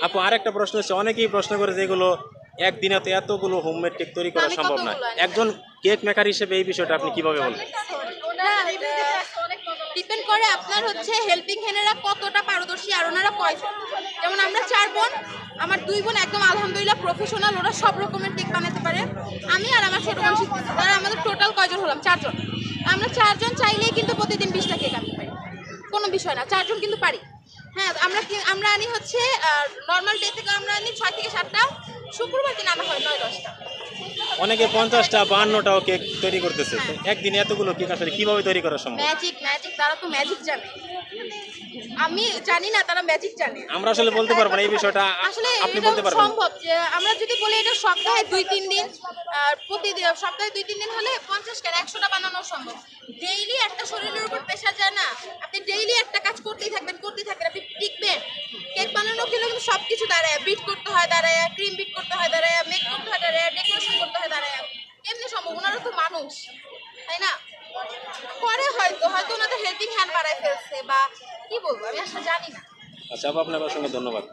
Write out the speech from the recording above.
আপু আরেকটা প্রশ্ন হচ্ছে অনেকেই প্রশ্ন করে যেগুলো একদিনে তো এতগুলো হোমমেড কেক তৈরি করা সম্ভব না একজন কেক মেকার হিসেবে এই বিষয়টা আপনি কীভাবে বলবেন? ডিপেন্ড করে আপনার হচ্ছে হেল্পিং হ্যান্ডেরা কতটা পারদর্শী আর ওনারা কয়জন? যেমন আমরা চার বোন আমার দুই বোন একদম আলহামদুলিল্লাহ প্রফেশনাল ওরা সব রকমের কেক বানাতে পারে। আমি আর আমার ছোট বোন তারা আমাদের টোটাল কয়জন হলাম? চারজন। আমরা চারজন চাইলেই কিন্তু প্রতিদিন বিশটা কেক আনতে পারি কোনো বিষয় না চারজন কিন্তু পারি। হ্যাঁ আমরা আমরা আনি হচ্ছে নর্মাল ডে থেকে আমরা আনি ছয় থেকে সাতটা। শুক্রবার দিন আনা হয় নয় দশটা। অনেকে পঞ্চাশটা বান্নটাও কেক তৈরি করতেছে। তো একদিনে এতগুলো কেক আসলে কীভাবে তৈরি করা সম্ভব? ম্যাজিক ম্যাজিক তারা তো ম্যাজিক জানে। আমি জানি না তারা ম্যাজিক জানে। আমরা আসলে বলতে পারব না এই বিষয়টা। আসলে আপনি বলতে পারবেন। সম্ভব যে আমরা যদি বলি এটা সপ্তাহে দুই তিন দিন আর প্রতিদিন সপ্তাহে দুই তিন দিন হলে পঞ্চাশ কেন? একশোটা বানানো সম্ভব। ডেইলি একটা শরীরের উপর প্রেশার যায় না। আপনি করতেই থাকবেন করতেই থাকবেন। আপনি টিকবেন। কেক বানানোর জন্য কিন্তু সব কিছু দাঁড়ায়। বিট করতে হয়, দাঁড়ায়। ক্রিম বিট করতে হয়, দাঁড়ায়। মেক করতে হয়, দাঁড়ায়। ডেকোরেশন করতে হয়, দাঁড়ায়। এমনি সম্ভব, ওনারা তো মানুষ, তাই না? করে হয়তো হয়তো ওনাদের হেল্পিং হ্যান্ড বাড়ায় ফেলছে বা কি বলব, আমি আসলে জানি না। আচ্ছা আপনার সঙ্গে ধন্যবাদ।